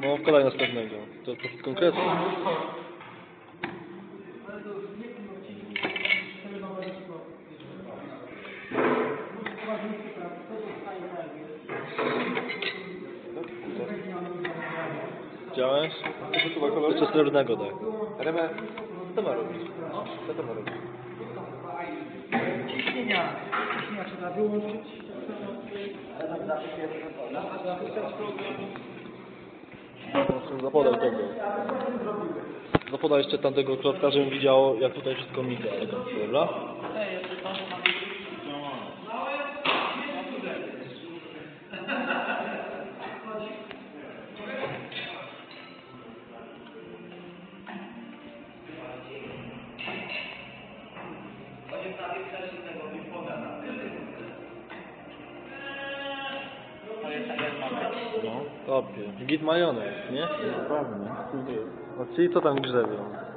No, wkładaj następnego. To dosyć konkretnie. Widziałeś? Jeszcze srebrnego daj. Reme, co ma robić? Co to ma robić? Ciśnienia. Ciśnienia trzeba wyłączyć. Zapodaj tego. Zapodaj jeszcze tamtego klocka, żebym widział, jak tutaj wszystko miga. Dobra? No, kopie. Git majonez, nie? Dokładnie. No, czyli co tam grzebią?